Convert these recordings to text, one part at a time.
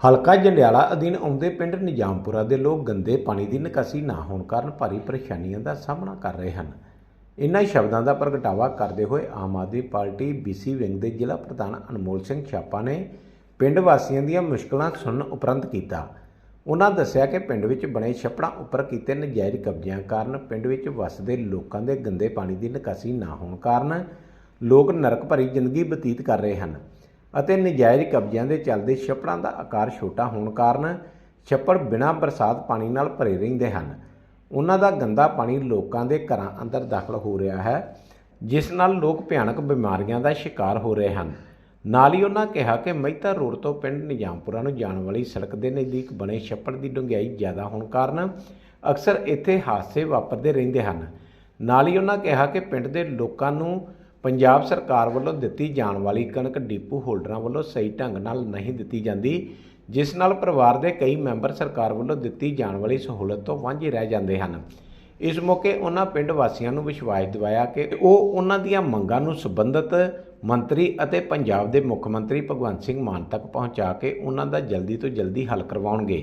ਹਲਕਾ ਜੰਡਿਆਲਾ ਅਧੀਨ ਆਉਂਦੇ ਪਿੰਡ ਨਿਜਾਮਪੁਰਾ ਦੇ ਲੋਕ ਗੰਦੇ ਪਾਣੀ ਦੀ ਨਿਕਾਸੀ ਨਾ ਹੋਣ ਕਾਰਨ ਭਾਰੀ ਪਰੇਸ਼ਾਨੀਆਂ ਦਾ ਸਾਹਮਣਾ ਕਰ ਰਹੇ ਹਨ। ਇਨ੍ਹਾਂ ਸ਼ਬਦਾਂ ਦਾ ਪ੍ਰਗਟਾਵਾ ਕਰਦੇ ਹੋਏ Aam Aadmi Party BC wing ਦੇ ਜ਼ਿਲ੍ਹਾ ਪ੍ਰਧਾਨ ਅਨਮੋਲ ਸਿੰਘ ਛਾਪਾ ਨੇ ਪਿੰਡ ਵਾਸੀਆਂ ਦੀਆਂ ਮੁਸ਼ਕਲਾਂ ਸੁਣਨ ਉਪਰੰਤ ਕੀਤਾ। ਉਹਨਾਂ ਦੱਸਿਆ ਕਿ ਪਿੰਡ ਵਿੱਚ ਬਣੇ ਛੱਪੜਾਂ ਉੱਪਰ ਕੀਤੇ ਨਜਾਇਜ਼ ਕਬਜ਼ਿਆਂ ਕਾਰਨ ਪਿੰਡ ਵਿੱਚ ਵਸਦੇ ਲੋਕਾਂ ਦੇ ਗੰਦੇ ਪਾਣੀ ਦੀ ਨਿਕਾਸੀ ਨਾ ਹੋਣ ਕਾਰਨ ਲੋਕ ਨਰਕ ਭਰੀ ਜ਼ਿੰਦਗੀ ਬਤੀਤ ਕਰ ਰਹੇ ਹਨ। ਅਤੇ ਨਜਾਇਜ਼ ਕਬਜ਼ਿਆਂ ਦੇ ਚੱਲਦੇ ਛੱਪੜਾਂ ਦਾ ਆਕਾਰ ਛੋਟਾ ਹੋਣ ਕਾਰਨ ਛੱਪੜ ਬਿਨਾਂ ਬਰਸਾਤ ਪਾਣੀ ਨਾਲ ਭਰੇ ਰਹਿੰਦੇ ਹਨ। ਉਹਨਾਂ ਦਾ ਗੰਦਾ ਪਾਣੀ ਲੋਕਾਂ ਦੇ ਘਰਾਂ ਅੰਦਰ ਦਾਖਲ ਹੋ ਰਿਹਾ ਹੈ, ਜਿਸ ਨਾਲ ਲੋਕ ਭਿਆਨਕ ਬਿਮਾਰੀਆਂ ਦਾ ਸ਼ਿਕਾਰ ਹੋ ਰਹੇ ਹਨ। ਨਾਲ ਹੀ ਉਹਨਾਂ ਕਿਹਾ ਕਿ ਮਹਿਤਾ ਰੋਡ ਤੋਂ ਪਿੰਡ ਨਿਜਾਮਪੁਰਾ ਨੂੰ ਜਾਣ ਵਾਲੀ ਸੜਕ ਦੇ ਨਜ਼ਦੀਕ ਬਣੇ ਛੱਪੜ ਦੀ ਡੂੰਘਾਈ ਜ਼ਿਆਦਾ ਹੋਣ ਕਾਰਨ ਅਕਸਰ ਇੱਥੇ ਹਾਦਸੇ ਵਾਪਰਦੇ ਰਹਿੰਦੇ ਹਨ। ਨਾਲ ਹੀ ਉਹਨਾਂ ਕਿਹਾ ਕਿ ਪਿੰਡ ਦੇ ਲੋਕਾਂ ਨੂੰ ਪੰਜਾਬ ਸਰਕਾਰ ਵੱਲੋਂ ਦਿੱਤੀ ਜਾਣ ਵਾਲੀ ਕਣਕ ਡਿਪੂ ਹੋਲਡਰਾਂ ਵੱਲੋਂ ਸਹੀ ਢੰਗ ਨਾਲ ਨਹੀਂ ਦਿੱਤੀ ਜਾਂਦੀ, ਜਿਸ ਨਾਲ ਪਰਿਵਾਰ ਦੇ ਕਈ ਮੈਂਬਰ ਸਰਕਾਰ ਵੱਲੋਂ ਦਿੱਤੀ ਜਾਣ ਵਾਲੀ ਸਹੂਲਤ ਤੋਂ ਵਾਂਝੇ ਰਹਿ ਜਾਂਦੇ ਹਨ। ਇਸ ਮੌਕੇ ਉਹਨਾਂ ਪਿੰਡ ਵਾਸੀਆਂ ਨੂੰ ਵਿਸ਼ਵਾਸ ਦਿਵਾਇਆ ਕਿ ਉਹ ਉਹਨਾਂ ਦੀਆਂ ਮੰਗਾਂ ਨੂੰ ਸੰਬੰਧਿਤ ਮੰਤਰੀ ਅਤੇ ਪੰਜਾਬ ਦੇ ਮੁੱਖ ਮੰਤਰੀ ਭਗਵੰਤ ਸਿੰਘ ਮਾਨ ਤੱਕ ਪਹੁੰਚਾ ਕੇ ਉਹਨਾਂ ਦਾ ਜਲਦੀ ਤੋਂ ਜਲਦੀ ਹੱਲ ਕਰਵਾਉਣਗੇ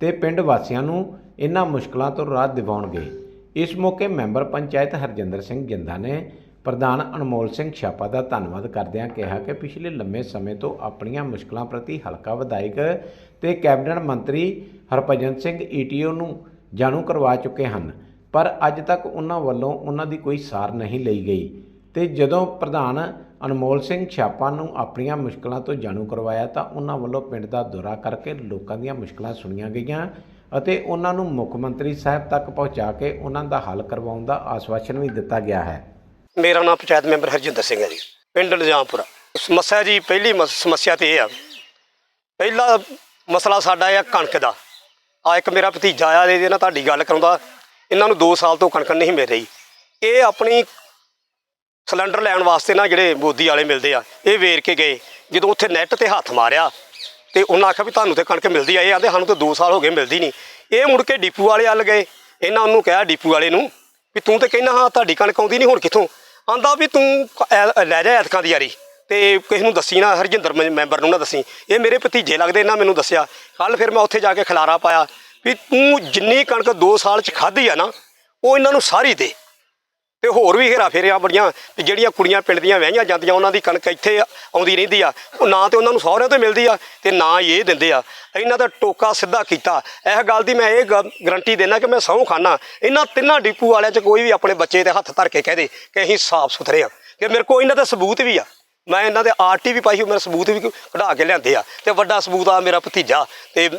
ਤੇ ਪਿੰਡ ਵਾਸੀਆਂ ਨੂੰ ਇਹਨਾਂ ਮੁਸ਼ਕਲਾਂ ਤੋਂ ਰਾਹਤ ਦਿਵਾਉਣਗੇ। ਇਸ ਮੌਕੇ ਮੈਂਬਰ ਪੰਚਾਇਤ ਹਰਜਿੰਦਰ ਸਿੰਘ ਜਿੰਦਾ ਨੇ ਪ੍ਰਧਾਨ ਅਨਮੋਲ ਸਿੰਘ ਛਾਪਾ ਦਾ ਧੰਨਵਾਦ ਕਰਦਿਆਂ ਕਿਹਾ ਕਿ ਪਿਛਲੇ ਲੰਮੇ ਸਮੇਂ ਤੋਂ ਆਪਣੀਆਂ ਮੁਸ਼ਕਲਾਂ ਪ੍ਰਤੀ ਹਲਕਾ ਵਿਧਾਇਕ ਤੇ ਕੈਬਨਿਟ ਮੰਤਰੀ ਹਰਭਜਨ ਸਿੰਘ ਈਟੀਓ ਨੂੰ ਜਾਣੂ ਕਰਵਾ ਚੁੱਕੇ ਹਨ, ਪਰ ਅੱਜ ਤੱਕ ਉਹਨਾਂ ਵੱਲੋਂ ਉਹਨਾਂ ਦੀ ਕੋਈ ਸਾਰ ਨਹੀਂ ਲਈ ਗਈ ਤੇ ਜਦੋਂ ਪ੍ਰਧਾਨ ਅਨਮੋਲ ਸਿੰਘ ਛਾਪਾ ਨੂੰ ਆਪਣੀਆਂ ਮੁਸ਼ਕਲਾਂ ਤੋਂ ਜਾਣੂ ਕਰਵਾਇਆ ਤਾਂ ਉਹਨਾਂ ਵੱਲੋਂ ਪਿੰਡ ਦਾ ਦੌਰਾ ਕਰਕੇ ਲੋਕਾਂ ਦੀਆਂ ਮੁਸ਼ਕਲਾਂ ਸੁਣੀਆਂ ਗਈਆਂ ਅਤੇ ਉਹਨਾਂ ਨੂੰ ਮੁੱਖ ਮੰਤਰੀ ਸਾਹਿਬ ਤੱਕ ਪਹੁੰਚਾ ਕੇ ਉਹਨਾਂ ਦਾ ਹੱਲ ਕਰਵਾਉਣ ਦਾ ਆਸ਼ਵਾਸਨ ਵੀ ਦਿੱਤਾ ਗਿਆ ਹੈ। ਮੇਰਾ ਨਾਮ ਪੰਚਾਇਤ ਮੈਂਬਰ ਹਰਜਿੰਦਰ ਸਿੰਘ ਹੈ ਜੀ, ਪਿੰਡ ਨਿਜ਼ਾਮਪੁਰਾ ਸਮੱਸਿਆ ਜੀ, ਪਹਿਲੀ ਮਸ- ਸਮੱਸਿਆ ਤੇ ਇਹ ਆ, ਪਹਿਲਾ ਮਸਲਾ ਸਾਡਾ ਆ ਕਣਕ ਦਾ। ਆ ਇੱਕ ਮੇਰਾ ਭਤੀਜਾ ਆ, ਇਹਦੇ ਨਾਲ ਤੁਹਾਡੀ ਗੱਲ ਕਰਾਉਂਦਾ, ਇਹਨਾਂ ਨੂੰ 2 ਸਾਲ ਤੋਂ ਕਣਕ ਨਹੀਂ ਮਿਲ ਰਹੀ। ਇਹ ਆਪਣੀ ਸਿਲੰਡਰ ਲੈਣ ਵਾਸਤੇ ਨਾ ਜਿਹੜੇ ਮੋਦੀ ਵਾਲੇ ਮਿਲਦੇ ਆ, ਇਹ ਵੇਰ ਕੇ ਗਏ, ਜਦੋਂ ਉੱਥੇ ਨੈੱਟ ਤੇ ਹੱਥ ਮਾਰਿਆ, ਤੇ ਉਹਨਾਂ ਆਖਿਆ ਵੀ ਤੁਹਾਨੂੰ ਤੇ ਕਣਕ ਮਿਲਦੀ ਆ, ਇਹ ਆਂਦੇ ਸਾਨੂੰ ਤਾਂ 2 ਸਾਲ ਹੋ ਗਏ ਮਿਲਦੀ ਨਹੀਂ। ਇਹ ਮੁੜ ਕੇ ਡੀਪੂ ਵਾਲੇ ਵੱਲ ਗਏ, ਇਹਨਾਂ ਨੂੰ ਕਿਹਾ ਡੀਪੂ ਵਾਲੇ ਨੂੰ ਵੀ ਤੂੰ ਤੇ ਕਹਿੰਦਾ, ਹਾਂ, ਤੁਹਾਡੀ ਕਣਕ ਆਉਂਦੀ ਨਹੀਂ, ਹੁਣ ਕਿੱਥੋਂ? ਆਂਦਾ ਵੀ ਤੂੰ ਕ- ਐ- ਲੈ ਜਾ ਐਤਕਾਂ ਦੀ ਯਾਰੀ ਤੇ ਕਿਸੇ ਨੂੰ ਦੱਸੀ ਨਾ, ਹਰਜਿੰਦਰ ਮੈਂ- ਮੈਂਬਰ ਨੂੰ ਨਾ ਦੱਸੀ। ਇਹ ਮੇਰੇ ਭਤੀਜੇ ਲੱਗਦੇ, ਇਹਨਾਂ ਮੈਨੂੰ ਦੱਸਿਆ। ਕੱਲ ਫਿਰ ਮੈਂ ਉੱਥੇ ਜਾ ਕੇ ਖਲਾਰਾ ਪਾਇਆ ਵੀ ਤੂੰ ਜਿੰਨੀ ਕਣਕ 2 ਸਾਲ ਚ ਖਾਧੀ ਆ ਨਾ, ਉਹ ਇਹਨਾਂ ਨੂੰ ਸਾਰੀ ਦੇ। ਤੇ ਹੋਰ ਵੀ ਹੇਰਾ ਫੇਰਿਆ ਬੜੀਆਂ, ਵੀ ਜਿਹੜੀਆਂ ਕੁੜੀਆਂ ਪਿੰਡ ਦੀਆਂ ਵਿਆਹੀਆਂ ਜਾਂਦੀਆਂ, ਉਹਨਾਂ ਦੀ ਕਣਕ ਇੱਥੇ ਆਉਂਦੀ ਰਹਿੰਦੀ ਆ। ਉਹ ਨਾ ਤੇ ਉਹਨਾਂ ਨੂੰ ਸਹੁਰਿਆਂ ਤੋਂ ਮਿਲਦੀ ਆ, ਤੇ ਨਾ ਹੀ ਇਹ ਦਿੰਦੇ ਆ। ਇਹਨਾਂ ਦਾ ਟੋਕਾ ਸਿੱਧਾ ਕੀਤਾ। ਇਹ ਗੱਲ ਦੀ ਮੈਂ ਇਹ ਗਰੰਟੀ ਦੇਣਾ ਕਿ ਮੈਂ ਸਹੁੰ ਖਾਨਾ। ਇਹਨਾਂ ਤਿੰਨਾਂ ਡਿਪੂ ਵਾਲਿਆਂ 'ਚ ਕੋਈ ਵੀ ਆਪਣੇ ਬੱਚੇ ਤੇ ਹੱਥ ਧਰ ਕੇ ਕਹਦੇ ਕਿ ਅਸੀਂ ਸਾਫ਼ ਸੁਥਰੇ ਆ। ਕਿ ਮੇਰੇ ਕੋਲ ਇਹਨਾਂ ਦਾ ਸਬੂਤ ਵੀ ਆ। ਮੈਂ ਇਹਨਾਂ ਦੇ ਆਰਟੀ ਵੀ ਪਾਈ ਹੋਈ, ਮੇਰਾ ਸਬੂਤ ਵੀ ਕਢਾ ਕੇ ਲਿਆਂਦੇ ਆ। ਤੇ ਵੱਡਾ ਸਬੂਤ ਆ ਮੇਰਾ ਭਤੀਜਾ। ਤੇ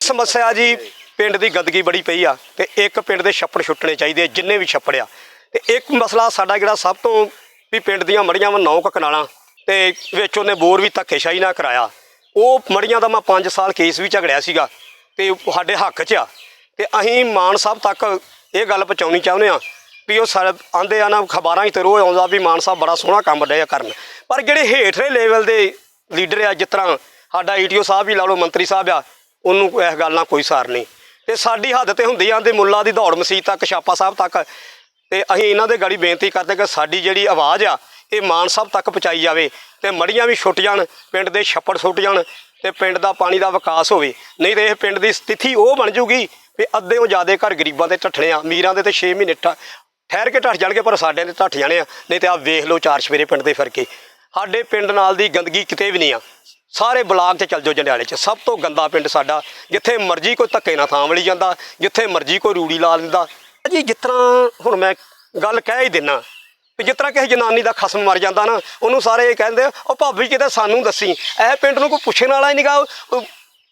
ਸਮੱਸਿਆ ਜੀ ਪਿੰਡ ਦੀ ਗੰਦਗੀ ਬੜੀ ਪਈ ਆ। ਤੇ ਇੱਕ ਪਿੰਡ ਦੇ ਛੱਪੜ ਛੁੱਟਣੇ ਚਾਹੀਦੇ ਜਿੰਨੇ ਵੀ ਛੱਪੜ ਆ। ਤੇ ਇੱਕ ਮਸਲਾ ਸਾਡਾ ਜਿਹੜਾ ਸਭ ਤੋਂ ਵੀ ਪਿੰਡ ਦੀਆਂ ਮੜੀਆਂ ਵਾ ਨੌ ਕੁ ਕਨਾਲਾਂ ਤੇ ਵਿੱਚ ਉਹਨੇ ਬੋਰ ਵੀ ਧੱਕੇਸ਼ਾਹੀ ਨਾਲ ਕਰਾਇਆ। ਉਹ ਮੜੀਆਂ ਦਾ ਮੈਂ 5 ਸਾਲ ਕੇਸ ਵੀ ਝਗੜਿਆ ਸੀਗਾ ਤੇ ਸਾਡੇ ਹੱਕ 'ਚ ਆ। ਤੇ ਅਸੀਂ ਮਾਨ ਸਾਹਿਬ ਤੱਕ ਇਹ ਗੱਲ ਪਹੁੰਚਾਉਣੀ ਚਾਹੁੰਦੇ ਆ ਵੀ ਉਹ ਸਾਰੇ ਆਂਦੇ ਆ ਨਾ ਖਬਰਾਂ 'ਚ ਤੇ ਰੋਜ਼ ਆਉਂਦਾ ਵੀ ਮਾਨ ਸਾਹਿਬ ਬੜਾ ਸੋਹਣਾ ਕੰਮ ਡਿਆ ਕਰਨ। ਪਰ ਜਿਹੜੇ ਹੇਠਲੇ ਲੈਵਲ ਦੇ ਲੀਡਰ ਆ, ਜਿਸ ਤਰ੍ਹਾਂ ਸਾਡਾ ਈਟੀਓ ਸਾਹਿਬ ਵੀ ਲਾ ਲਓ, ਮੰਤਰੀ ਸਾਹਿਬ ਆ, ਉਹਨੂੰ ਇਸ ਗੱਲ ਨਾਲ ਕੋਈ ਸਾਰ ਨਹੀਂ। ਤੇ ਸਾਡੀ ਹੱਦ ਤੇ ਹੁੰਦੀ ਆਂਦੇ ਮੁੱਲਾ ਦੀ ਦੌੜ ਮਸੀਤ ਤੱਕ ਛਾਪਾ ਸਾਹਿਬ ਤੱਕ ਤੇ ਅਸੀਂ ਇਹਨਾਂ ਦੇ ਗਾੜੀ ਬੇਨਤੀ ਕਰਦੇ ਕਿ ਸਾਡੀ ਜਿਹੜੀ ਆਵਾਜ਼ ਆ, ਇਹ ਮਾਨ ਸਾਹਿਬ ਤੱਕ ਪਹੁੰਚਾਈ ਜਾਵੇ ਤੇ ਮੜੀਆਂ ਵੀ ਛੁੱਟ ਜਾਣ, ਪਿੰਡ ਦੇ ਛੱਪੜ ਸੁੱਟ ਜਾਣ ਤੇ ਪਿੰਡ ਦਾ ਪਾਣੀ ਦਾ ਵਿਕਾਸ ਹੋਵੇ। ਨਹੀਂ ਤੇ ਇਹ ਪਿੰਡ ਦੀ ਸਥਿਤੀ ਉਹ ਬਣ ਜੂਗੀ ਵੀ ਅੱਧੇ ਤੋਂ ਜ਼ਿਆਦਾ ਘਰ ਗਰੀਬਾਂ ਦੇ ਢੱਠਣੇ ਆ ਅਮੀਰਾਂ ਦੇ ਤੇ 6 ਮਹੀਨੇ ਠ- ਠਹਿਰ ਕੇ ਢੱਠ ਜਾਣਗੇ ਪਰ ਸਾਡੇ ਦੇ ਢੱਠ ਜਾਣੇ ਆ, ਨਹੀਂ ਤੇ ਆ ਵੇਖ ਲਓ ਚਾਰ ਸਵੇਰੇ ਪਿੰਡ ਦੇ ਫਿਰ ਕੇ ਸਾਡੇ ਪਿੰਡ ਨਾਲ ਦੀ ਗੰਦਗੀ ਕਿਤੇ ਵੀ ਨਹੀਂ ਆ। ਸਾਰੇ ਬਲਾਕ 'ਚ ਚੱਲ ਜਾਓ ਜੰਡਿਆਲੇ 'ਚ, ਸਭ ਤੋਂ ਗੰਦਾ ਪਿੰਡ ਸਾਡਾ, ਜਿੱਥੇ ਮਰਜ਼ੀ ਕੋਈ ਧੱਕੇ ਨਾਲ ਥਾਂ ਵਲੀ ਜਾਂਦਾ, ਜਿੱਥੇ ਮਰਜ਼ੀ ਕੋਈ ਰੂੜੀ ਲਾ ਦਿੰਦਾ। ਜੀ, ਜਿਸ ਤਰ੍ਹਾਂ ਹੁਣ ਮੈਂ ਗੱਲ ਕਹਿ ਹੀ ਦਿੰਨਾ, ਵੀ ਜਿਸ ਤਰ੍ਹਾਂ ਕਿਸੇ ਜਨਾਨੀ ਦਾ ਖਸਮ ਮਰ ਜਾਂਦਾ ਨਾ, ਉਹਨੂੰ ਸਾਰੇ ਇਹ ਕਹਿੰਦੇ ਉਹ ਭਾਬੀ ਕਿਤੇ ਸਾਨੂੰ ਦੱਸੀ, ਇਹ ਪਿੰਡ ਨੂੰ ਕੋਈ ਪੁੱਛਣ ਵਾਲਾ ਹੀ ਨਹੀਂਗਾ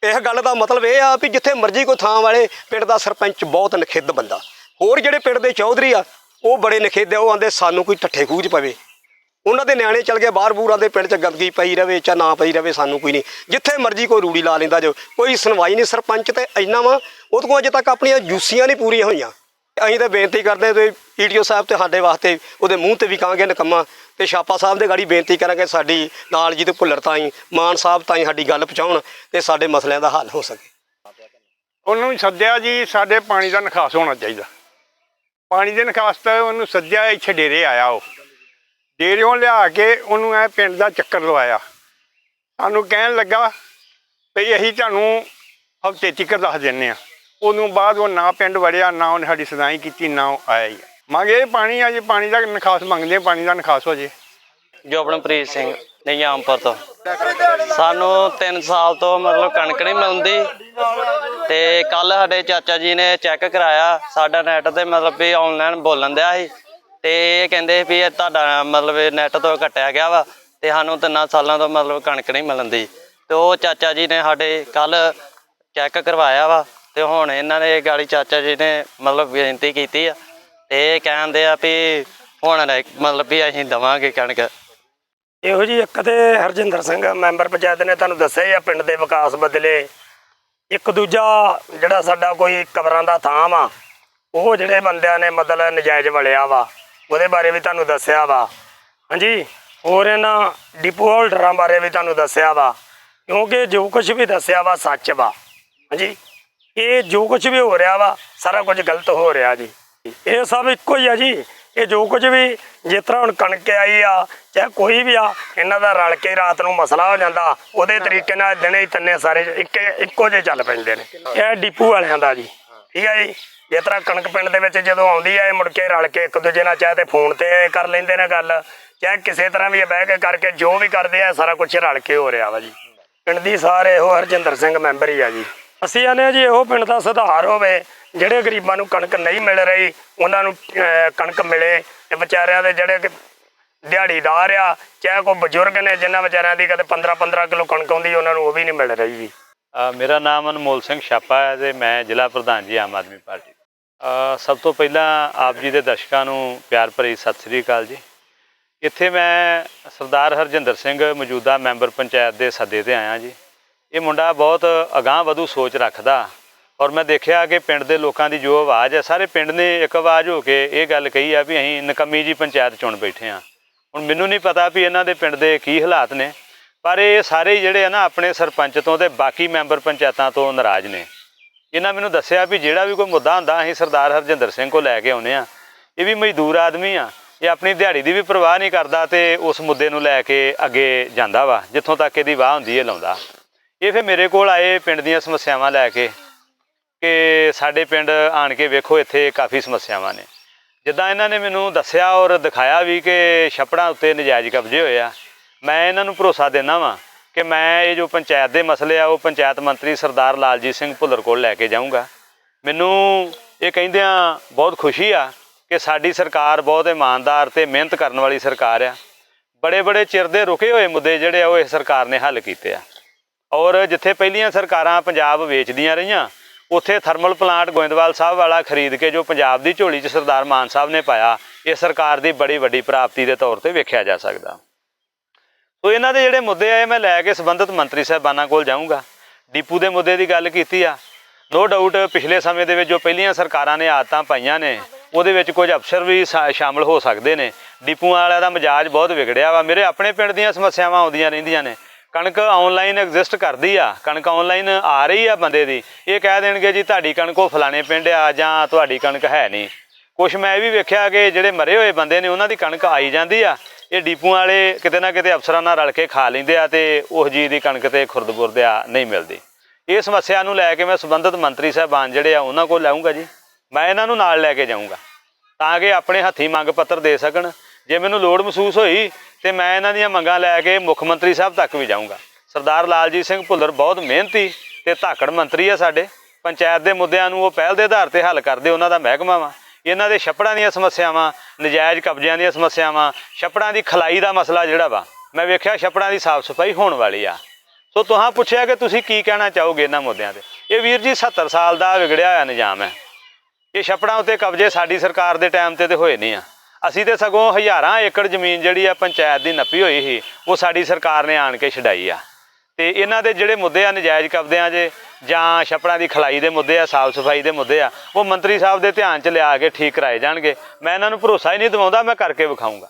ਇਹ ਗੱਲ ਦਾ ਮਤਲਬ ਇਹ ਆ ਵੀ ਜਿੱਥੇ ਮਰਜ਼ੀ ਕੋਈ ਥਾਂ ਵਾਲੇ ਪਿੰਡ ਦਾ ਸਰਪੰਚ ਬਹੁਤ ਨਖਿੱਧ ਬੰਦਾ। ਹੋਰ ਜਿਹੜੇ ਪਿੰਡ ਦੇ ਚੌਧਰੀ ਆ, ਉਹ ਬੜੇ ਨਖਿੱਧ ਆ, ਉਹ ਆਂਦੇ ਸਾਨੂੰ ਕੋਈ ਠੱਠੇ ਖੂਜ ਪਵੇ। ਉਹਨਾਂ ਦੇ ਨਿਆਣੇ ਚਲ ਗਏ, ਬਾਹਰ ਬੂਰਾਂ ਦੇ ਪਿੰਡ 'ਚ ਗੰਦਗੀ ਪਈ ਰਵੇ ਚਾ ਨਾ ਪਈ ਰਵੇ, ਸਾਨੂੰ ਕੋਈ ਨਹੀਂ। ਜਿੱਥੇ ਮਰਜ਼ੀ ਕੋਈ ਰੂੜੀ ਲਾ ਲੈਂਦਾ ਜੋ, ਕੋਈ ਸੁਣਵਾਈ ਨਹੀਂ ਸਰਪੰਚ ਤੇ ਇੰਨਾ ਵਾ ਉਹਦੇ ਕੋਲ ਅਜੇ ਤੱਕ ਆਪਣੀਆਂ ਜੂਸੀਆਂ ਨਹੀਂ ਪੂਰੀਆਂ ਹੋਈਆਂ। ਅਸੀਂ ਤਾਂ ਬੇਨਤੀ ਕਰਦੇ ਤੇ ਈਟੀਓ ਸਾਹਿਬ ਤੇ ਸਾਡੇ ਵਾਸਤੇ ਉਹਦੇ ਮੂੰਹ ਤੇ ਵੀ ਕਹਾਂਗੇ ਨਕਮਾ ਤੇ ਛਾਪਾ ਸਾਹਿਬ ਦੇ ਗਾੜੀ ਬੇਨਤੀ ਕਰਾਂਗੇ ਸਾਡੀ ਨਾਲ ਜੀ ਤੇ ਭੁੱਲਰ ਤਾਈਂ, ਮਾਨ ਸਾਹਿਬ ਤਾਈਂ ਸਾਡੀ ਗੱਲ ਪਹੁੰਚਾਉਣ ਤੇ ਸਾਡੇ ਮਸਲਿਆਂ ਦਾ ਹੱਲ ਹੋ ਸਕੇ। ਉਹਨੂੰ ਸੱਦਿਆ ਜੀ, ਸਾਡੇ ਪਾਣੀ ਦਾ ਨਿਕਾਸ ਹੋਣਾ ਚਾਹੀਦਾ। ਪਾਣੀ ਦੇ ਨਿਕਾਸ ਤੇ ਉਹਨੂੰ ਸੱਦਿਆ, ਇੱਥੇ ਡੇਰੇ ਆਇਆ ਉਹ। ਡੇਰਿਓਂ ਲਿਆ ਕੇ ਉਹਨੂੰ ਐ ਪਿੰਡ ਦਾ ਚੱਕਰ ਲਵਾਇਆ। ਸਾਨੂੰ ਕਹਿਣ ਲੱਗਾ, ਵੀ ਅਸੀਂ ਤੁਹਾਨੂੰ ਹਫ਼ਤੇ ਤੀਕਰ ਦੱਸ ਦਿੰਨੇ ਆ ਉਦੋਂ ਬਾਅਦ ਉਹ ਨਾ ਪਿੰਡ ਵੜਿਆ ਨਾ ਉਹਨੇ ਸਾਡੀ ਸੁਣਾਈ ਕੀਤੀ ਨਾ ਉਹ ਆਇਆ ਹੀ ਮੰਗੇ ਪਾਣੀ ਆ ਜੀ ਪਾਣੀ ਦਾ ਨਿਕਾਸ ਮੰਗਦੇ ਆ, ਪਾਣੀ ਦਾ ਨਿਕਾਸ ਹੋ ਜੇ। ਜੋਬਨਪ੍ਰੀਤ ਸਿੰਘ ਨਿਯਾਮਪੁਰ ਤੋਂ। ਸਾਨੂੰ 3 ਸਾਲ ਤੋਂ ਮਤਲਬ ਕਣਕ ਨਹੀਂ ਮਿਲਦੀ। ਤੇ ਕੱਲ ਸਾਡੇ ਚਾਚਾ ਜੀ ਨੇ ਚੈੱਕ ਕਰਾਇਆ ਸਾਡਾ ਨੈਟ ਤੇ ਮਤਲਬ ਵੀ ਆਨਲਾਈਨ ਬੋਲਣ ਦਿਆ ਸੀ। ਤੇ ਇਹ ਕਹਿੰਦੇ ਵੀ ਇਹ ਤੁਹਾਡਾ ਮਤਲਬ ਨੈਟ ਤੋਂ ਕੱਟਿਆ ਗਿਆ ਵਾ ਤੇ ਸਾਨੂੰ ਤਿੰਨਾਂ ਸਾਲਾਂ ਤੋਂ ਮਤਲਬ ਕਣਕ ਨਹੀਂ ਮਿਲਦੀ ਤੇ ਉਹ ਚਾਚਾ ਜੀ ਨੇ ਸਾਡੇ ਕੱਲ ਚੈੱਕ ਕਰਵਾਇਆ ਵਾ ਤੇ ਹੁਣ ਇਹਨਾਂ ਨੇ ਗਾੜੀ ਚਾਚਾ ਜੀ ਨੇ ਮਤਲਬ ਬੇਨਤੀ ਕੀਤੀ ਆ ਤੇ ਇਹ ਕਹਿੰਦੇ ਆ ਵੀ ਹੁਣ ਲੈ- ਮਤਲਬ ਵੀ ਅਸੀਂ ਦਵਾਂਗੇ ਕਣਕ। ਇਹੋ ਜੀ ਇੱਕ ਤੇ ਹਰਜਿੰਦਰ ਸਿੰਘ ਮੈਂਬਰ ਪੰਚਾਇਤ ਨੇ ਤੁਹਾਨੂੰ ਦੱਸਿਆ ਹੀ ਆ, ਪਿੰਡ ਦੇ ਵਿਕਾਸ ਬਦਲੇ। ਇੱਕ ਦੂਜਾ ਜਿਹੜਾ ਸਾਡਾ ਕੋਈ ਕਬਰਾਂ ਦਾ ਥਾਂ ਵਾ, ਉਹ ਜਿਹੜੇ ਬੰਦਿਆਂ ਨੇ ਮਤਲਬ ਨਜਾਇਜ਼ ਵਲਿਆ ਵਾ, ਉਹਦੇ ਬਾਰੇ ਵੀ ਤੁਹਾਨੂੰ ਦੱਸਿਆ ਵਾ। ਹਾਂਜੀ, ਹੋਰ ਇਹਨਾਂ ਡਿਪੂ ਹੋਲਡਰਾਂ ਬਾਰੇ ਵੀ ਤੁਹਾਨੂੰ ਦੱਸਿਆ ਵਾ, ਕਿਉਂਕਿ ਜੋ ਕੁਝ ਵੀ ਦੱਸਿਆ ਵਾ ਸੱਚ ਵਾ। ਹਾਂਜੀ। ਇਹ ਜੋ ਕੁਝ ਵੀ ਹੋ ਰਿਹਾ ਵਾ, ਸਾਰਾ ਕੁਝ ਗਲਤ ਹੋ ਰਿਹਾ ਜੀ। ਇਹ ਸਭ ਇੱਕੋ ਹੀ ਆ ਜੀ। ਇਹ ਜੋ ਕੁਝ ਵੀ ਜਿਸ ਤਰ੍ਹਾਂ ਹੁਣ ਕਣਕ ਆਈ ਆ, ਚਾਹੇ ਕੋਈ ਵੀ ਆ, ਇਹਨਾਂ ਦਾ ਰਲ ਕੇ ਰਾਤ ਨੂੰ ਮਸਲਾ ਹੋ ਜਾਂਦਾ, ਉਹਦੇ ਤਰੀਕੇ ਨਾਲ ਦਿਨੇ ਹੀ ਤਿੰਨੇ ਸਾਰੇ ਇੱਕ, ਇੱਕੋ ਜਿਹੇ ਚੱਲ ਪੈਂਦੇ ਨੇ। ਇਹ ਡਿਪੂ ਵਾਲਿਆਂ ਦਾ ਜੀ। ਠੀਕ ਆ ਜੀ? ਜਿਸ ਤਰ੍ਹਾਂ ਕਣਕ ਪਿੰਡ ਦੇ ਵਿੱਚ ਜਦੋਂ ਆਉਂਦੀ ਆ, ਇਹ ਮੁੜ ਕੇ ਰਲ ਕੇ ਇੱਕ ਦੂਜੇ ਨਾਲ ਚਾਹੇ ਤੇ ਫੋਨ ਤੇ ਕਰ ਲੈਂਦੇ ਨੇ ਗੱਲ, ਚਾਹੇ ਕਿਸੇ ਤਰ੍ਹਾਂ ਵੀ ਇਹ ਬਹਿ ਕੇ ਕਰਕੇ ਜੋ ਵੀ ਕਰਦੇ ਆ, ਸਾਰਾ ਕੁਝ ਰਲ ਕੇ ਹੋ ਰਿਹਾ ਵਾ ਜੀ। ਪਿੰਡ ਦੀ ਸਾਰੇ ਇਹੋ ਹਰਜਿੰਦਰ ਸਿੰਘ ਮੈਂਬਰ ਹੀ ਆ ਜੀ। ਅਸੀਂ ਆਨੇ ਜੀ ਇਹੋ ਪਿੰਡ ਦਾ ਸੁਧਾਰ ਹੋਵੇ, ਜਿਹੜੇ ਗਰੀਬਾਂ ਨੂੰ ਕਣਕ ਨਹੀਂ ਮਿਲ ਰਹੀ, ਉਹਨਾਂ ਨੂੰ ਕਣਕ ਮਿਲੇ ਤੇ ਵਿਚਾਰਿਆਂ ਦੇ ਜਿਹੜੇ ਕਿ ਦਿਹਾੜੀਦਾਰ ਆ, ਚਾਹੇ ਕੋਈ ਬਜ਼ੁਰਗ ਨੇ, ਜਿਨ੍ਹਾਂ ਵਿਚਾਰਿਆਂ ਦੀ ਕਦੇ 15 15 ਕਿਲੋ ਕਣਕ ਆਉਂਦੀ, ਉਹਨਾਂ ਨੂੰ ਉਹ ਵੀ ਨਹੀਂ ਮਿਲ ਰਹੀ ਜੀ। ਮੇਰਾ ਨਾਮ ਅਨਮੋਲ ਸਿੰਘ ਛਾਪਾ ਹੈ ਤੇ ਮੈਂ ਜ਼ਿਲ੍ਹਾ ਪ੍ਰਧਾਨ ਜੀ, ਆਮ ਆਦਮੀ ਪਾਰਟੀ। ਸਭ ਤੋਂ ਪਹਿਲਾਂ ਆਪ ਜੀ ਦੇ ਦਰਸ਼ਕਾਂ ਨੂੰ ਪਿਆਰ ਭਰੀ ਸਤਿ ਸ੍ਰੀ ਅਕਾਲ ਜੀ। ਇੱਥੇ ਮੈਂ ਸਰਦਾਰ ਹਰਜਿੰਦਰ ਸਿੰਘ ਮੌਜੂਦਾ ਮੈਂਬਰ ਪੰਚਾਇਤ ਦੇ ਸੱਦੇ ਤੇ ਆਇਆ ਜੀ। ਇਹ ਮੁੰਡਾ ਬਹੁਤ ਅਗਾਂਹ ਵਧੂ ਸੋਚ ਰੱਖਦਾ। ਔਰ ਮੈਂ ਦੇਖਿਆ ਕਿ ਪਿੰਡ ਦੇ ਲੋਕਾਂ ਦੀ ਜੋ ਆਵਾਜ਼ ਹੈ, ਸਾਰੇ ਪਿੰਡ ਨੇ ਇੱਕ ਆਵਾਜ਼ ਹੋ ਕੇ ਇਹ ਗੱਲ ਕਹੀ ਆ ਵੀ ਅਸੀਂ ਨਕਮੀ ਜੀ ਪੰਚਾਇਤ ਚੁਣ ਬੈਠੇ ਆ ਹੁਣ ਮੈਨੂੰ ਨਹੀਂ ਪਤਾ ਵੀ ਇਹਨਾਂ ਦੇ ਪਿੰਡ ਦੇ ਕੀ ਹਾਲਾਤ ਨੇ, ਪਰ ਇਹ ਸਾਰੇ ਜਿਹੜੇ ਆ ਨਾ ਆਪਣੇ ਸਰਪੰਚ ਤੋਂ ਤੇ ਬਾਕੀ ਮੈਂਬਰ ਪੰਚਾਇਤਾਂ ਤੋਂ ਨਾਰਾਜ਼ ਨੇ। ਇਹਨਾਂ ਮੈਨੂੰ ਦੱਸਿਆ ਵੀ ਜਿਹੜਾ ਵੀ ਕੋਈ ਮੁੱਦਾ ਹੁੰਦਾ, ਅਸੀਂ ਸਰਦਾਰ ਹਰਜਿੰਦਰ ਸਿੰਘ ਕੋ ਲੈ ਕੇ ਆਉਨੇ ਆ ਇਹ ਵੀ ਮਜ਼ਦੂਰ ਆਦਮੀ ਆ, ਇਹ ਆਪਣੀ ਦਿਹਾੜੀ ਦੀ ਵੀ ਪਰਵਾਹ ਨਹੀਂ ਕਰਦਾ ਤੇ ਉਸ ਮੁੱਦੇ ਨੂੰ ਲੈ ਕੇ ਅੱਗੇ ਜਾਂਦਾ ਵਾ, ਜਿੱਥੋਂ ਤੱਕ ਇਹਦੀ ਵਾਹ ਹੁੰਦੀ ਹੈ, ਲਾਉਂਦਾ। ਇਹ ਫਿਰ ਮੇਰੇ ਕੋਲ ਆਏ ਪਿੰਡ ਦੀਆਂ ਸਮੱਸਿਆਵਾਂ ਲੈ ਕੇ ਕਿ ਸਾਡੇ ਪਿੰਡ ਆਣ ਕੇ ਵੇਖੋ, ਇੱਥੇ ਕਾਫੀ ਸਮੱਸਿਆਵਾਂ ਨੇ। ਜਿੱਦਾਂ ਇਹਨਾਂ ਨੇ ਮੈਨੂੰ ਦੱਸਿਆ ਔਰ ਦਿਖਾਇਆ ਵੀ ਕਿ ਛੱਪੜਾਂ ਉੱਤੇ ਨਜਾਇਜ਼ ਕਬਜ਼ੇ ਹੋਏ ਆ। ਮੈਂ ਇਹਨਾਂ ਨੂੰ ਭਰੋਸਾ ਦਿੰਦਾ ਵਾਂ ਕਿ ਮੈਂ ਇਹ ਜੋ ਪੰਚਾਇਤ ਦੇ ਮਸਲੇ ਆ, ਉਹ ਪੰਚਾਇਤ ਮੰਤਰੀ ਸਰਦਾਰ ਲਾਲਜੀਤ ਸਿੰਘ ਭੁੱਲਰ ਕੋਲ ਲੈ ਕੇ ਜਾਊਂਗਾ। ਮੈਨੂੰ ਇਹ ਕਹਿੰਦਿਆਂ ਬਹੁਤ ਖੁਸ਼ੀ ਆ ਕਿ ਸਾਡੀ ਸਰਕਾਰ ਬਹੁਤ ਇਮਾਨਦਾਰ ਤੇ ਮਿਹਨਤ ਕਰਨ ਵਾਲੀ ਸਰਕਾਰ ਆ। ਬੜੇ ਬੜੇ ਚਿਰ ਦੇ ਰੁਕੇ ਹੋਏ ਮੁੱਦੇ ਜਿਹੜੇ ਆ, ਉਹ ਇਸ ਸਰਕਾਰ ਨੇ ਹੱਲ ਕੀਤੇ ਆ। ਔਰ ਜਿੱਥੇ ਪਹਿਲੀਆਂ ਸਰਕਾਰਾਂ ਪੰਜਾਬ ਵੇਚਦੀਆਂ ਰਹੀਆਂ, ਉੱਥੇ ਥਰਮਲ ਪਲਾਂਟ ਗੋਇੰਦਵਾਲ ਸਾਹਿਬ ਵਾਲਾ ਖਰੀਦ ਕੇ ਜੋ ਪੰਜਾਬ ਦੀ ਝੋਲੀ 'ਚ ਸਰਦਾਰ ਮਾਨ ਸਾਹਿਬ ਨੇ ਪਾਇਆ, ਇਹ ਸਰਕਾਰ ਦੀ ਬੜੀ ਵੱਡੀ ਪ੍ਰਾਪਤੀ ਦੇ ਤੌਰ ਤੇ ਵੇਖਿਆ ਜਾ ਸਕਦਾ। ਸੋ ਇਹਨਾਂ ਦੇ ਜਿਹੜੇ ਮੁੱਦੇ ਆ ਇਹ ਮੈਂ ਲੈ ਕੇ ਸੰਬੰਧਿਤ ਮੰਤਰੀ ਸਾਹਿਬਾਨਾਂ ਕੋਲ ਜਾਊਂਗਾ। ਡੀਪੂ ਦੇ ਮੁੱਦੇ ਦੀ ਗੱਲ ਕੀਤੀ ਆ। ਨੋ ਡਾਊਟ ਪਿਛਲੇ ਸਮੇਂ ਦੇ ਵਿੱਚ ਜੋ ਪਹਿਲੀਆਂ ਸਰਕਾਰਾਂ ਨੇ ਆਦਤਾਂ ਪਾਈਆਂ ਨੇ, ਉਹਦੇ ਵਿੱਚ ਕੁਝ ਅਫਸਰ ਵੀ ਸ਼ਾ- ਸ਼ਾਮਲ ਹੋ ਸਕਦੇ ਨੇ। ਡੀਪੂ ਵਾਲਿਆਂ ਦਾ ਮਜ਼ਾਜ ਬਹੁਤ ਵਿਗੜਿਆ ਵਾ। ਮੇਰੇ ਆਪਣੇ ਪਿੰਡ ਦੀਆਂ ਸਮੱਸਿਆਵਾਂ ਆਉਂਦੀਆਂ ਰਹਿੰਦੀਆਂ ਨੇ। ਕਣਕ ਆਨਲਾਈਨ ਐਗਜ਼ਿਸਟ ਕਰਦੀ ਆ, ਕਣਕ ਆਨਲਾਈਨ ਆ ਰਹੀ ਆ ਬੰਦੇ ਦੀ। ਇਹ ਕਹਿ ਦੇਣਗੇ ਜੀ, ਤੁਹਾਡੀ ਕਣਕ ਉਹ ਫਲਾਣੇ ਪਿੰਡ ਆ ਜਾਂ ਤੁਹਾਡੀ ਕਣਕ ਹੈ ਨਹੀਂ। ਕੁਛ ਮੈਂ ਇਹ ਵੀ ਵੇਖਿਆ ਕਿ ਜਿਹੜੇ ਮਰੇ ਹੋਏ ਬੰਦੇ ਨੇ, ਉਹਨਾਂ ਦੀ ਕਣਕ ਆਈ ਜਾਂਦੀ ਆ। ਇਹ ਡੀਪੂ ਵਾਲੇ ਕਿਤੇ ਨਾ ਕਿਤੇ ਅਫਸਰਾਂ ਨਾਲ ਰਲ ਕੇ ਖਾ ਲੈਂਦੇ ਆ ਤੇ ਉਹ ਜੀ ਦੀ ਕਣਕ ਤੇ ਖੁਰਦ ਆ, ਨਹੀਂ ਮਿਲਦੀ। ਇਹ ਸਮੱਸਿਆ ਨੂੰ ਲੈ ਕੇ ਮੈਂ ਸੰਬੰਧਿਤ ਮੰਤਰੀ ਸਾਹਿਬਾਨ ਜਿਹੜੇ ਆ, ਉਹਨਾਂ ਕੋਲ ਲਾਉਂਗਾ ਜੀ। ਮੈਂ ਇਹਨਾਂ ਨੂੰ ਨਾਲ ਲੈ ਕੇ ਜਾਊਂਗਾ, ਤਾਂ ਕਿ ਆਪਣੇ ਹੱਥੀਂ ਮੰਗ ਪੱਤਰ ਦੇ ਸਕਣ। ਜੇ ਮੈਨੂੰ ਲੋੜ ਮਹਿਸੂਸ ਹੋਈ ਤੇ ਮੈਂ ਇਹਨਾਂ ਦੀਆਂ ਮੰਗਾਂ ਲੈ ਕੇ ਮੁੱਖ ਮੰਤਰੀ ਸਾਹਿਬ ਤੱਕ ਵੀ ਜਾਊਂਗਾ। ਸਰਦਾਰ ਲਾਲਜੀਤ ਸਿੰਘ ਭੁੱਲਰ ਬਹੁਤ ਮਿਹਨਤੀ ਤੇ ਧਾਕੜ ਮੰਤਰੀ ਆ ਸਾਡੇ। ਪੰਚਾਇਤ ਦੇ ਮੁੱਦਿਆਂ ਨੂੰ ਉਹ ਪਹਿਲ ਦੇ ਆਧਾਰ ਤੇ ਹੱਲ ਕਰਦੇ, ਉਹਨਾਂ ਦਾ ਮਹਿਕਮਾ ਵਾ। ਇਹਨਾਂ ਦੇ ਛੱਪੜਾਂ ਦੀਆਂ ਸਮੱਸਿਆਵਾਂ, ਨਜਾਇਜ਼ ਕਬਜ਼ਿਆਂ ਦੀਆਂ ਸਮੱਸਿਆਵਾਂ, ਛੱਪੜਾਂ ਦੀ ਖਲਾਈ ਦਾ ਮਸਲਾ ਜਿਹੜਾ ਵਾ, ਮੈਂ ਵੇਖਿਆ ਛੱਪੜਾਂ ਦੀ ਸਾਫ਼ ਸਫ਼ਾਈ ਹੋਣ ਵਾਲੀ ਆ। ਸੋ ਤੁਹਾਂ ਪੁੱਛਿਆ ਕਿ ਤੁਸੀਂ ਕੀ ਕਹਿਣਾ ਚਾਹੋਗੇ ਇਹਨਾਂ ਮੁੱਦਿਆਂ ਤੇ? ਇਹ ਵੀਰ ਜੀ 70 ਸਾਲ ਦਾ ਵਿਗੜਿਆ ਹੋਇਆ ਨਿਜ਼ਾਮ ਹੈ। ਇਹ ਛੱਪੜਾਂ ਉੱਤੇ ਕਬਜ਼ੇ ਸਾਡੀ ਸਰਕਾਰ ਦੇ ਟਾਈਮ ਤੇ ਤੇ ਹੋਏ ਨਹੀਂ ਆ। ਅਸੀਂ ਤੇ ਸਗੋਂ ਹਜ਼ਾਰਾਂ ਏਕੜ ਜ਼ਮੀਨ ਜਿਹੜੀ ਆ ਪੰਚਾਇਤ ਦੀ ਨੱਪੀ ਹੋਈ ਸੀ, ਉਹ ਸਾਡੀ ਸਰਕਾਰ ਨੇ ਆਣ ਕੇ ਛਡਾਈ ਆ। ਤੇ ਇਹਨਾਂ ਦੇ ਜਿਹੜੇ ਮੁੱਦੇ ਆ, ਨਜਾਇਜ਼ ਕਬਜ਼ਿਆਂ 'ਚ ਜਾਂ ਛੱਪੜਾਂ ਦੀ ਖਲਾਈ ਦੇ ਮੁੱਦੇ ਆ, ਸਾਫ਼ ਸਫ਼ਾਈ ਦੇ ਮੁੱਦੇ ਆ, ਉਹ ਮੰਤਰੀ ਸਾਹਿਬ ਦੇ ਧਿਆਨ 'ਚ ਲਿਆ ਕੇ ਠੀਕ ਕਰਾਏ ਜਾਣਗੇ। ਮੈਂ ਇਹਨਾਂ ਨੂੰ ਭਰੋਸਾ ਹੀ ਨਹੀਂ ਦਿਵਾਉਂਦਾ, ਮੈਂ ਕਰਕੇ ਵਿਖਾਊਂਗਾ।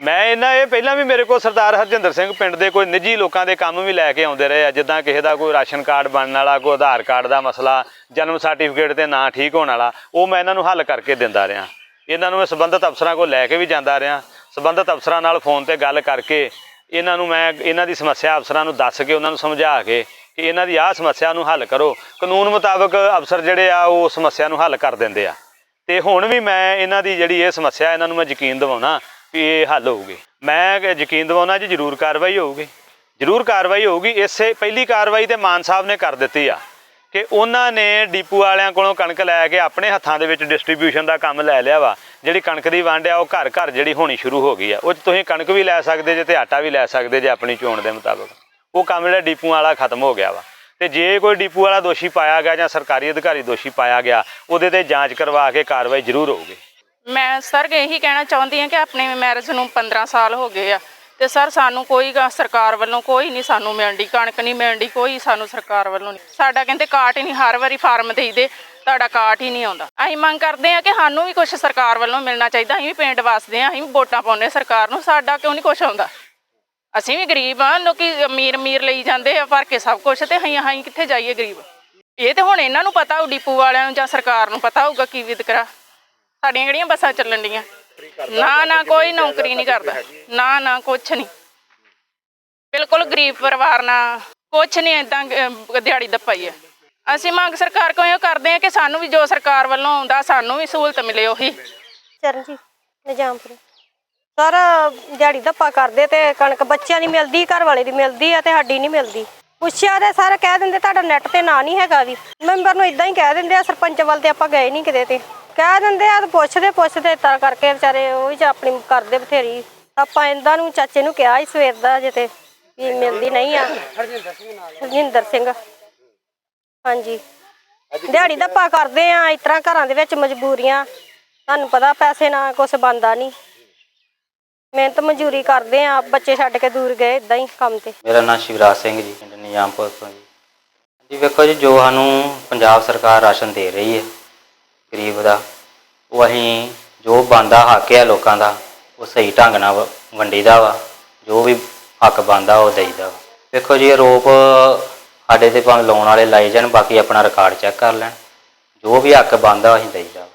ਮੈਂ ਇਹਨਾਂ, ਇਹ ਪਹਿਲਾਂ ਵੀ ਮੇਰੇ ਕੋਲ ਸਰਦਾਰ ਹਰਜਿੰਦਰ ਸਿੰਘ ਪਿੰਡ ਦੇ ਕੋਈ ਨਿੱਜੀ ਲੋਕਾਂ ਦੇ ਕੰਮ ਵੀ ਲੈ ਕੇ ਆਉਂਦੇ ਰਹੇ ਆ, ਜਿੱਦਾਂ ਕਿਸੇ ਦਾ ਕੋਈ ਰਾਸ਼ਨ ਕਾਰਡ ਬਣਨ ਵਾਲਾ, ਕੋਈ ਆਧਾਰ ਕਾਰਡ ਦਾ ਮਸਲਾ, ਜਨਮ ਸਰਟੀਫਿਕੇਟ ਤੇ ਨਾਂ ਠੀਕ ਹੋਣ ਵਾਲਾ, ਉਹ ਮੈਂ ਇਹਨਾਂ ਨੂੰ ਹੱਲ ਕਰਕੇ ਦਿੰਦਾ ਰਿਹਾ। ਇਹਨਾਂ ਨੂੰ ਮੈਂ ਸੰਬੰਧਿਤ ਅਫਸਰਾਂ ਕੋਲ ਲੈ ਕੇ ਵੀ ਜਾਂਦਾ ਰਿਹਾ। ਸੰਬੰਧਿਤ ਅਫਸਰਾਂ ਨਾਲ ਫੋਨ ਤੇ ਗੱਲ ਕਰਕੇ ਇਹਨਾਂ ਨੂੰ ਮੈਂ, ਇਹਨਾਂ ਦੀ ਸਮੱਸਿਆ ਅਫਸਰਾਂ ਨੂੰ ਦੱਸ ਕੇ, ਉਹਨਾਂ ਨੂੰ ਸਮਝਾ ਕੇ ਕਿ ਇਹਨਾਂ ਦੀ ਆਹ ਸਮੱਸਿਆ ਨੂੰ ਹੱਲ ਕਰੋ। ਕਾਨੂੰਨ ਮੁਤਾਬਕ ਅਫਸਰ ਜਿਹੜੇ ਆ, ਉਹ ਸਮੱਸਿਆ ਨੂੰ ਹੱਲ ਕਰ ਦਿੰਦੇ ਆ। ਤੇ ਹੁਣ ਵੀ ਮੈਂ ਇਹਨਾਂ ਦੀ ਜਿਹੜੀ ਇਹ ਸਮੱਸਿਆ, ਇਹਨਾਂ ਨੂੰ ਮੈਂ ਯਕੀਨ ਦਿਵਾਉਣਾ ਵੀ ਇਹ ਹੱਲ ਹੋਊਗੀ। ਮੈਂ ਯਕੀਨ ਦਿਵਾਉਣਾ ਜੀ ਜ਼ਰੂਰ ਕਾਰਵਾਈ ਹੋਊਗੀ। ਜ਼ਰੂਰ ਕਾਰਵਾਈ ਹੋਊਗੀ। ਇਸੇ ਪਹਿਲੀ ਕਾਰਵਾਈ ਤੇ ਮਾਨ ਸਾਹਿਬ ਨੇ ਕਰ ਦਿੱਤੀ ਆ। ਕਿ ਉਹਨਾਂ ਨੇ ਡੀਪੂ ਵਾਲਿਆਂ ਕੋਲੋਂ ਕਣਕ ਲੈ ਕੇ ਆਪਣੇ ਹੱਥਾਂ ਦੇ ਵਿੱਚ ਡਿਸਟ੍ਰੀਬਿਊਸ਼ਨ ਦਾ ਕੰਮ ਲੈ ਲਿਆ ਵਾ। ਜਿਹੜੀ ਕਣਕ ਦੀ ਵੰਡ ਆ, ਉਹ ਘਰ ਘਰ ਜਿਹੜੀ ਹੋਣੀ ਸ਼ੁਰੂ ਹੋ ਗਈ ਆ। ਉਹ ਤੁਸੀਂ ਕਣਕ ਵੀ ਲੈ ਸਕਦੇ ਜੇ ਤੇ ਆਟਾ ਵੀ ਲੈ ਸਕਦੇ ਜੇ ਆਪਣੀ ਚੋਣ ਦੇ ਮੁਤਾਬਕ। ਉਹ ਕੰਮ ਜਿਹੜਾ ਡੀਪੂ ਵਾਲਾ ਖਤਮ ਹੋ ਗਿਆ ਵਾ। ਤੇ ਜੇ ਕੋਈ ਡੀਪੂ ਵਾਲਾ ਦੋਸ਼ੀ ਪਾਇਆ ਗਿਆ ਜਾਂ ਸਰਕਾਰੀ ਅਧਿਕਾਰੀ ਦੋਸ਼ੀ ਪਾਇਆ ਗਿਆ, ਉਹਦੇ ਤੇ ਜਾਂਚ ਕਰਵਾ ਕੇ ਕਾਰਵਾਈ ਜ਼ਰੂਰ ਹੋਊਗੀ। ਮੈਂ ਸਰ ਇਹੀ ਕਹਿਣਾ ਚਾਹੁੰਦੀ ਹਾਂ ਕਿ ਆਪਣੇ ਮੈਰਿਜ ਨੂੰ 15 ਸਾਲ ਹੋ ਗਏ ਆ। ਤੇ ਸਰ ਸਾਨੂੰ ਕੋਈ ਗਾ- ਸਰਕਾਰ ਵੱਲੋਂ ਕੋਈ ਨਹੀਂ ਸਾਨੂੰ ਮਿਲਦੀ ਕਣਕ ਨਹੀਂ ਮਿਲਦੀ ਕੋਈ ਸਾਨੂੰ ਸਰਕਾਰ ਵੱਲੋਂ ਨਹੀਂ। ਸਾਡਾ ਕਹਿੰਦੇ ਕਾਟ ਹੀ ਨਹੀਂ, ਹਰ ਵਾਰੀ ਫਾਰਮ ਦੇਈਦੇ, ਤੁਹਾਡਾ ਕਾਟ ਹੀ ਨਹੀਂ ਆਉਂਦਾ। ਅਸੀਂ ਮੰਗ ਕਰਦੇ ਆ ਕਿ ਸਾਨੂੰ ਵੀ ਕੁਝ ਸਰਕਾਰ ਵੱਲੋਂ ਮਿਲਣਾ ਚਾਹੀਦਾ, ਅਸੀਂ ਵੀ ਪਿੰਡ ਵਸਦੇ ਆ ਅਸੀਂ ਵੀ ਵੋਟਾਂ ਪਾਉਂਦੇ ਸਰਕਾਰ ਨੂੰ, ਸਾਡਾ ਕਿਉਂ ਨਹੀਂ ਕੁਝ ਆਉਂਦਾ? ਅਸੀਂ ਵੀ ਗਰੀਬ ਆ ਲੋਕੀ ਅਮੀਰ ਅਮੀਰ ਲਈ ਜਾਂਦੇ ਆ, ਭਰ ਕੇ ਸਭ ਕੁਝ ਤੇ ਅਸੀਂ ਅਸੀਂ ਕਿੱਥੇ ਜਾਈਏ ਗਰੀਬ? ਇਹ ਤੇ ਹੁਣ ਇਹਨਾਂ ਨੂੰ ਪਤਾ ਹੋਊ, ਡੀਪੂ ਵਾਲਿਆਂ ਨੂੰ ਜਾਂ ਸਰਕਾਰ ਨੂੰ ਪਤਾ ਹੋਊਗਾ ਕੀ ਵਿਤਕਰਾ। ਸਾਡੀਆਂ ਕਿਹੜੀਆਂ ਬੱਸਾਂ ਚੱਲਣ ਡੀਆਂ ਨਾ ਨਾ ਕੋਈ ਨੌਕਰੀ ਨਹੀਂ ਕਰਦਾ। ਨਾ ਨਾ ਕੁਛ ਨਹੀਂ। ਬਿਲਕੁਲ ਗਰੀਬ ਪਰਿਵਾਰ ਨਾਲ ਕੁਛ ਨਹੀਂ ਇਦਾਂ ਦਿਹਾੜੀ ਦੱਪਾ ਹੀ। ਅਸੀਂ ਮੰਗ ਸਰਕਾਰ ਕੋਲੋਂ ਇਹ ਕਰਦੇ ਆ ਕਿ ਸਾਨੂੰ ਵੀ ਜੋ ਸਰਕਾਰ ਵੱਲੋਂ ਆਉਂਦਾ ਸਾਨੂੰ ਵੀ ਸਹੂਲਤ ਮਿਲੇ ਉਹੀ। ਚਰਨਜੀਤ ਨਿਜਾਮਪੁਰ। ਸਰ ਦਿਹਾੜੀ ਧੱਪਾ ਕਰਦੇ ਤੇ ਕਣਕ ਬੱਚਿਆਂ ਦੀ ਮਿਲਦੀ ਘਰ ਵਾਲੇ ਦੀ ਮਿਲਦੀ ਆ ਤੇ ਸਾਡੀ ਨਹੀਂ ਮਿਲਦੀ। ਪੁੱਛਿਆ ਤੇ ਸਰ ਕਹਿ ਦਿੰਦੇ ਤੁਹਾਡਾ ਨੈਟ ਤੇ ਨਾਂ ਨਹੀਂ ਹੈਗਾ ਵੀ। ਮੈਂਬਰ ਨੂੰ ਇਦਾਂ ਹੀ ਕਹਿ ਦਿੰਦੇ ਆ, ਸਰਪੰਚ ਵੱਲ ਤੇ ਆਪਾਂ ਗਏ ਨਹੀਂ ਕਿਤੇ ਤੇ। ਕਹਿ ਦਿੰਦੇ ਆ ਤੇ ਪੁੱਛਦੇ ਪੁੱਛਦੇ ਤਾਂ ਕਰਕੇ ਵਿਚਾਰੇ ਉਹ ਵੀ ਆਪਣੀ ਕਰਦੇ ਬਥੇਰੀ। ਆਪਾਂ ਇਹਨਾਂ ਨੂੰ ਚਾਚੇ ਨੂੰ ਕਿਹਾ ਸੀ ਸਵੇਰ ਦਾ ਅਜੇ ਤੇ, ਵੀ ਮਿਲਦੀ ਨਹੀਂ ਆ। ਹਰਜਿੰਦਰ ਸਿੰਘ। ਹਾਂਜੀ। ਦਿਹਾੜੀ ਧੱਪਾ ਕਰਦੇ ਆ, ਇਸ ਤਰ੍ਹਾਂ ਘਰਾਂ ਦੇ ਵਿੱਚ ਮਜਬੂਰੀਆਂ। ਤੁਹਾਨੂੰ ਪਤਾ ਪੈਸੇ ਨਾਲ ਕੁਝ ਬੰਦਾ ਨਹੀਂ। ਮਿਹਨਤ ਮਜ਼ਦੂਰੀ ਕਰਦੇ ਆ, ਬੱਚੇ ਛੱਡ ਕੇ ਦੂਰ ਗਏ ਇਦਾਂ ਹੀ ਕੰਮ ਤੇ। ਮੇਰਾ ਨਾਮ ਸ਼ਿਵਰਾਜ ਸਿੰਘ ਜੀ। ਪੰਜਾਬ ਨਿਜ਼ਾਮਪੁਰ ਤੋਂ ਜੀ। ਜੀ ਵੇਖੋ ਜੀ, ਜੋ ਸਾਨੂੰ ਪੰਜਾਬ ਸਰਕਾਰ ਰਾਸ਼ਨ ਦੇ ਰਹੀ ਹੈ, ਗਰੀਬ ਦਾ, ਉਹ ਅਸੀਂ ਜੋ ਬੰਦਾ ਹੱਕ ਹੈ ਲੋਕਾਂ ਦਾ, ਉਹ ਸਹੀ ਢੰਗ ਨਾਲ ਵ- ਵੰਡੀਦਾ ਵਾ, ਜੋ ਵੀ ਹੱਕ ਬੰਦਾ ਉਹ ਦੇਈਦਾ ਵਾ। ਵੇਖੋ ਜੀ ਆਰੋਪ ਸਾਡੇ ਤੇ ਭਾਵੇਂ ਲਾਉਣ ਵਾਲੇ ਲਾਏ ਜਾਣ, ਬਾਕੀ ਆਪਣਾ ਰਿਕਾਰਡ ਚੈੱਕ ਕਰ ਲੈਣ। ਜੋ ਵੀ ਹੱਕ ਬੰਦਾ ਅਸੀਂ ਦੇਈਦਾ ਵਾ।